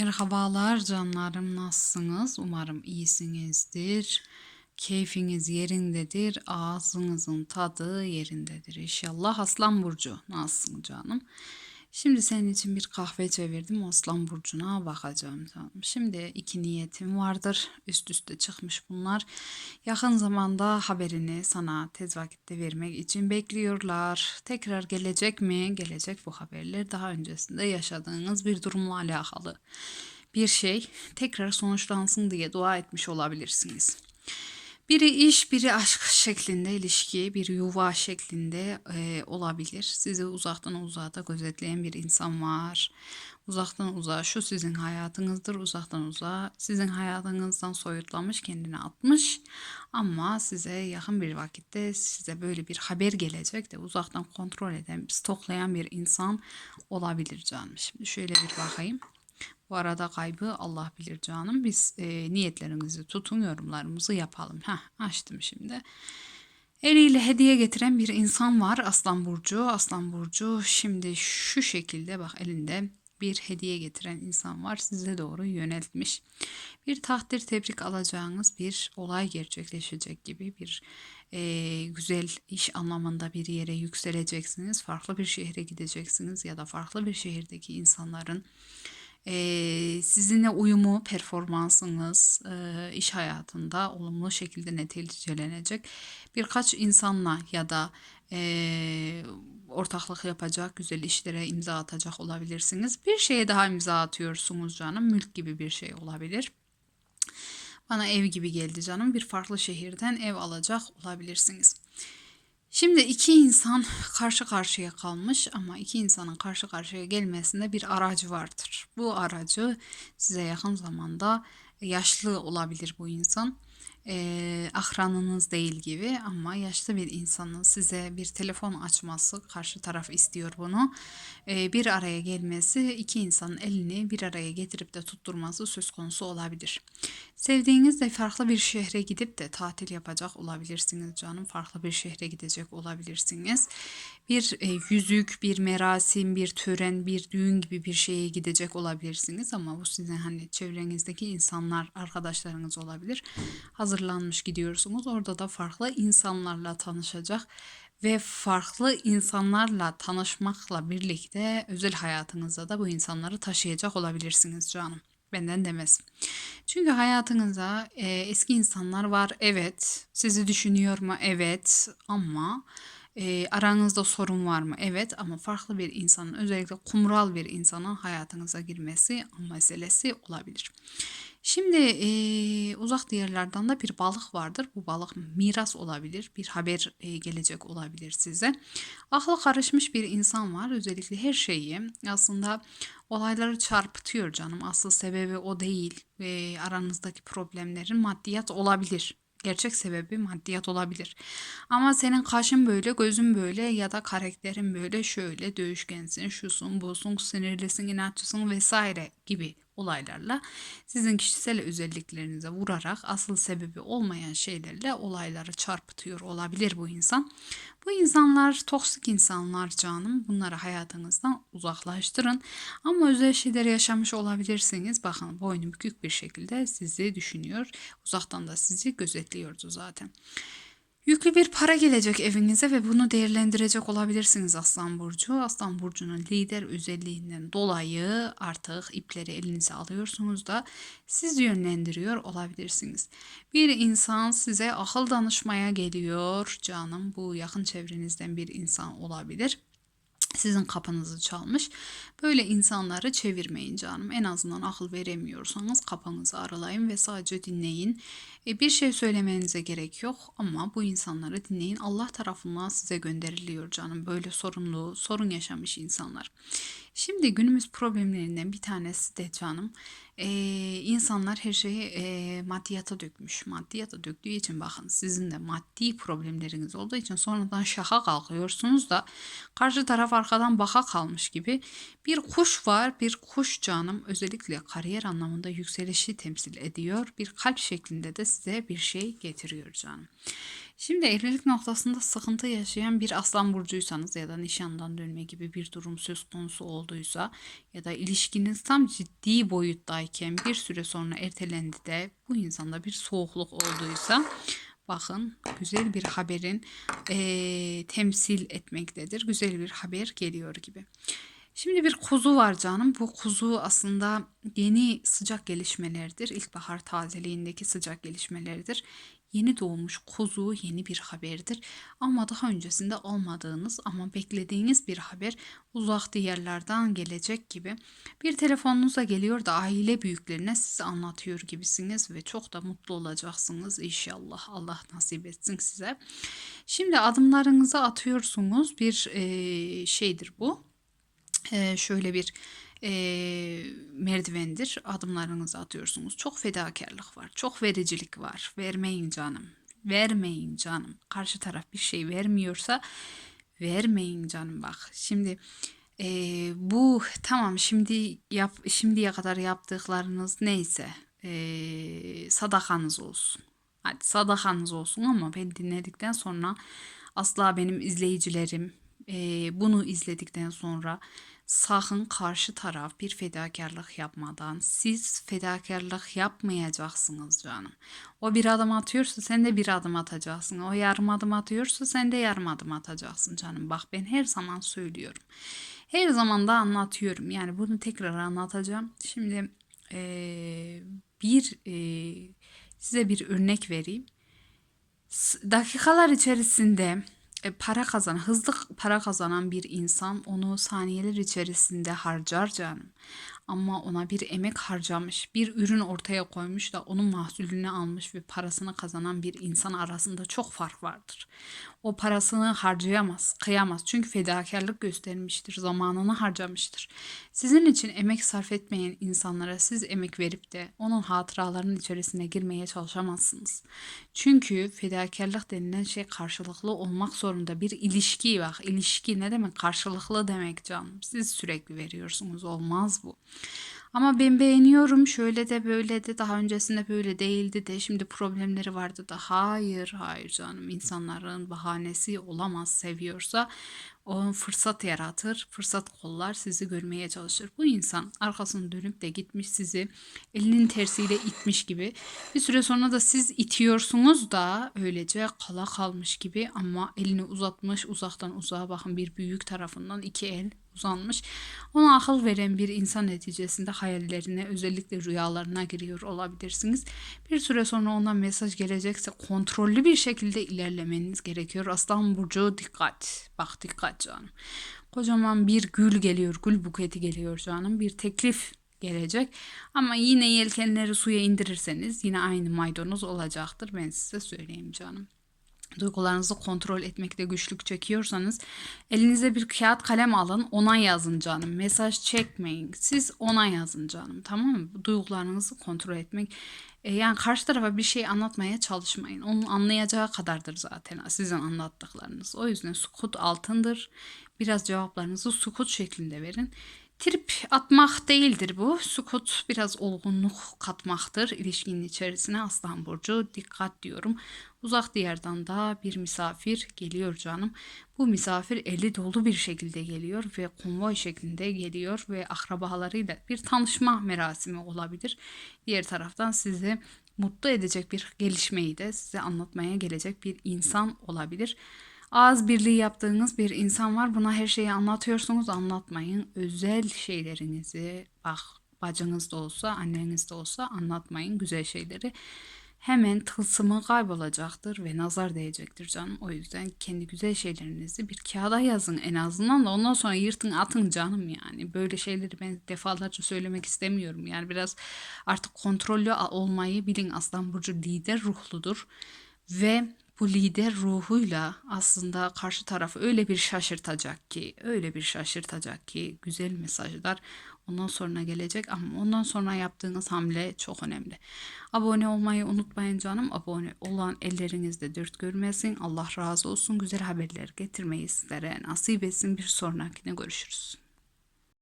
Merhabalar canlarım nasılsınız? Umarım iyisinizdir. Keyfiniz yerindedir. Ağzınızın tadı yerindedir. İnşallah Aslan Burcu nasılsın canım? Şimdi senin için bir kahve çevirdim. Aslan Burcu'na bakacağım canım. Şimdi iki niyetim vardır. Üst üste çıkmış bunlar. Yakın zamanda haberini sana tez vakitte vermek için bekliyorlar. Tekrar gelecek mi? Gelecek bu haberler daha öncesinde yaşadığınız bir durumla alakalı bir şey tekrar sonuçlansın diye dua etmiş olabilirsiniz. Biri iş, biri aşk şeklinde ilişki, bir yuva şeklinde e, olabilir. Sizi uzaktan uzağa da gözetleyen bir insan var. Uzaktan uzağa şu sizin hayatınızdır. Uzaktan uzağa sizin hayatınızdan soyutlamış, kendini atmış. Ama size yakın bir vakitte size böyle bir haber gelecek de uzaktan kontrol eden, stoklayan bir insan olabilir canım. Şimdi şöyle bir bakayım. Bu arada kaybı Allah bilir canım. Biz e, niyetlerimizi tutun, yorumlarımızı yapalım. Heh, açtım şimdi. Eliyle hediye getiren bir insan var Aslan Burcu. Aslan Burcu şimdi şu şekilde bak elinde bir hediye getiren insan var size doğru yöneltmiş. Bir takdir tebrik alacağınız bir olay gerçekleşecek gibi bir e, güzel iş anlamında bir yere yükseleceksiniz. Farklı bir şehre gideceksiniz ya da farklı bir şehirdeki insanların e, sizinle uyumu, performansınız e, iş hayatında olumlu şekilde neticelenecek. Birkaç insanla ya da e, ortaklık yapacak, güzel işlere imza atacak olabilirsiniz. Bir şeye daha imza atıyorsunuz canım. Mülk gibi bir şey olabilir. Bana ev gibi geldi canım. Bir farklı şehirden ev alacak olabilirsiniz. Şimdi iki insan karşı karşıya kalmış ama iki insanın karşı karşıya gelmesinde bir aracı vardır. Bu aracı size yakın zamanda yaşlı olabilir bu insan e, akranınız değil gibi ama yaşlı bir insanın size bir telefon açması karşı taraf istiyor bunu. E, bir araya gelmesi iki insanın elini bir araya getirip de tutturması söz konusu olabilir. Sevdiğiniz de farklı bir şehre gidip de tatil yapacak olabilirsiniz canım. Farklı bir şehre gidecek olabilirsiniz. Bir e, yüzük, bir merasim, bir tören, bir düğün gibi bir şeye gidecek olabilirsiniz ama bu sizin hani çevrenizdeki insanlar, arkadaşlarınız olabilir. Hazırlanmış gidiyorsunuz. Orada da farklı insanlarla tanışacak ve farklı insanlarla tanışmakla birlikte özel hayatınızda da bu insanları taşıyacak olabilirsiniz canım. Benden demez. Çünkü hayatınızda e, eski insanlar var. Evet. Sizi düşünüyor mu? Evet. Ama e, aranızda sorun var mı? Evet ama farklı bir insanın özellikle kumral bir insanın hayatınıza girmesi meselesi olabilir. Şimdi e, uzak diyarlardan da bir balık vardır. Bu balık miras olabilir. Bir haber e, gelecek olabilir size. Aklı karışmış bir insan var. Özellikle her şeyi aslında olayları çarpıtıyor canım. Asıl sebebi o değil. E, aranızdaki problemlerin maddiyat olabilir. Gerçek sebebi maddiyat olabilir. Ama senin kaşın böyle, gözün böyle ya da karakterin böyle şöyle dövüşkensin, şusun, busun, sinirlisin, inatçısın vesaire gibi olaylarla sizin kişisel özelliklerinize vurarak asıl sebebi olmayan şeylerle olayları çarpıtıyor olabilir bu insan. Bu insanlar toksik insanlar canım. Bunları hayatınızdan uzaklaştırın. Ama özel şeyler yaşamış olabilirsiniz. Bakın boynu bükük bir şekilde sizi düşünüyor. Uzaktan da sizi gözetliyordu zaten. Yüklü bir para gelecek evinize ve bunu değerlendirecek olabilirsiniz Aslan Burcu. Aslan Burcu'nun lider özelliğinden dolayı artık ipleri elinize alıyorsunuz da siz yönlendiriyor olabilirsiniz. Bir insan size akıl danışmaya geliyor canım. Bu yakın çevrenizden bir insan olabilir sizin kapınızı çalmış. Böyle insanları çevirmeyin canım. En azından akıl veremiyorsanız kapınızı aralayın ve sadece dinleyin. E, bir şey söylemenize gerek yok ama bu insanları dinleyin. Allah tarafından size gönderiliyor canım. Böyle sorunlu, sorun yaşamış insanlar. Şimdi günümüz problemlerinden bir tanesi de canım e, insanlar her şeyi e, maddiyata dökmüş. Maddiyata döktüğü için bakın sizin de maddi problemleriniz olduğu için sonradan şaha kalkıyorsunuz da karşı taraf arkadan baka kalmış gibi bir kuş var. Bir kuş canım özellikle kariyer anlamında yükselişi temsil ediyor. Bir kalp şeklinde de size bir şey getiriyor canım. Şimdi evlilik noktasında sıkıntı yaşayan bir aslan burcuysanız ya da nişandan dönme gibi bir durum söz konusu olduysa ya da ilişkiniz tam ciddi boyuttayken bir süre sonra ertelendi de bu insanda bir soğukluk olduysa bakın güzel bir haberin eee, temsil etmektedir. Güzel bir haber geliyor gibi. Şimdi bir kuzu var canım. Bu kuzu aslında yeni sıcak gelişmelerdir. İlkbahar tazeliğindeki sıcak gelişmelerdir. Yeni doğmuş kuzu yeni bir haberdir. Ama daha öncesinde olmadığınız ama beklediğiniz bir haber uzak diyarlardan gelecek gibi. Bir telefonunuza geliyor da aile büyüklerine size anlatıyor gibisiniz ve çok da mutlu olacaksınız inşallah. Allah nasip etsin size. Şimdi adımlarınızı atıyorsunuz. Bir şeydir bu şöyle bir e, merdivendir. Adımlarınızı atıyorsunuz. Çok fedakarlık var. Çok vericilik var. Vermeyin canım. Vermeyin canım. Karşı taraf bir şey vermiyorsa vermeyin canım bak. Şimdi e, bu tamam şimdi yap şimdiye kadar yaptıklarınız neyse e, sadakanız olsun. Hadi sadakanız olsun ama ben dinledikten sonra asla benim izleyicilerim e, bunu izledikten sonra sakın karşı taraf bir fedakarlık yapmadan siz fedakarlık yapmayacaksınız canım. O bir adım atıyorsa sen de bir adım atacaksın. O yarım adım atıyorsa sen de yarım adım atacaksın canım. Bak ben her zaman söylüyorum. Her zaman da anlatıyorum. Yani bunu tekrar anlatacağım. Şimdi e, bir e, size bir örnek vereyim. Dakikalar içerisinde para kazan, hızlı para kazanan bir insan onu saniyeler içerisinde harcar canım. Ama ona bir emek harcamış, bir ürün ortaya koymuş da onun mahsulünü almış ve parasını kazanan bir insan arasında çok fark vardır. O parasını harcayamaz, kıyamaz. Çünkü fedakarlık göstermiştir, zamanını harcamıştır. Sizin için emek sarf etmeyen insanlara siz emek verip de onun hatıralarının içerisine girmeye çalışamazsınız. Çünkü fedakarlık denilen şey karşılıklı olmak zorunda. Bir ilişki bak. İlişki ne demek? Karşılıklı demek canım. Siz sürekli veriyorsunuz. Olmaz bu. Ama ben beğeniyorum. Şöyle de böyle de daha öncesinde böyle değildi de şimdi problemleri vardı da. Hayır hayır canım. İnsanların bahanesi olamaz seviyorsa o fırsat yaratır fırsat kollar sizi görmeye çalışır. Bu insan arkasını dönüp de gitmiş sizi elinin tersiyle itmiş gibi. Bir süre sonra da siz itiyorsunuz da öylece kala kalmış gibi ama elini uzatmış uzaktan uzağa bakın bir büyük tarafından iki el uzanmış. Ona akıl veren bir insan neticesinde hayallerine özellikle rüyalarına giriyor olabilirsiniz. Bir süre sonra ondan mesaj gelecekse kontrollü bir şekilde ilerlemeniz gerekiyor. Aslan Burcu dikkat. Bak dikkat canım. Kocaman bir gül geliyor. Gül buketi geliyor canım. Bir teklif gelecek. Ama yine yelkenleri suya indirirseniz yine aynı maydanoz olacaktır. Ben size söyleyeyim canım duygularınızı kontrol etmekte güçlük çekiyorsanız elinize bir kağıt kalem alın ona yazın canım. Mesaj çekmeyin. Siz ona yazın canım tamam mı? Duygularınızı kontrol etmek e, yani karşı tarafa bir şey anlatmaya çalışmayın. Onun anlayacağı kadardır zaten sizin anlattıklarınız. O yüzden sukut altındır. Biraz cevaplarınızı sukut şeklinde verin. Trip atmak değildir bu. Sukut biraz olgunluk katmaktır ilişkinin içerisine Aslan Burcu. Dikkat diyorum. Uzak diyardan da bir misafir geliyor canım. Bu misafir eli dolu bir şekilde geliyor ve konvoy şeklinde geliyor ve akrabalarıyla bir tanışma merasimi olabilir. Diğer taraftan sizi mutlu edecek bir gelişmeyi de size anlatmaya gelecek bir insan olabilir. Ağız birliği yaptığınız bir insan var. Buna her şeyi anlatıyorsunuz. Anlatmayın. Özel şeylerinizi bak bacınız da olsa, anneniz de olsa anlatmayın güzel şeyleri. Hemen tılsımı kaybolacaktır ve nazar değecektir canım. O yüzden kendi güzel şeylerinizi bir kağıda yazın en azından da ondan sonra yırtın atın canım yani. Böyle şeyleri ben defalarca söylemek istemiyorum. Yani biraz artık kontrollü olmayı bilin. Aslan Burcu lider ruhludur ve bu lider ruhuyla aslında karşı tarafı öyle bir şaşırtacak ki, öyle bir şaşırtacak ki güzel mesajlar ondan sonra gelecek ama ondan sonra yaptığınız hamle çok önemli. Abone olmayı unutmayın canım. Abone olan ellerinizde dört görmesin. Allah razı olsun. Güzel haberler getirmeyi sizlere nasip etsin. Bir sonrakine görüşürüz.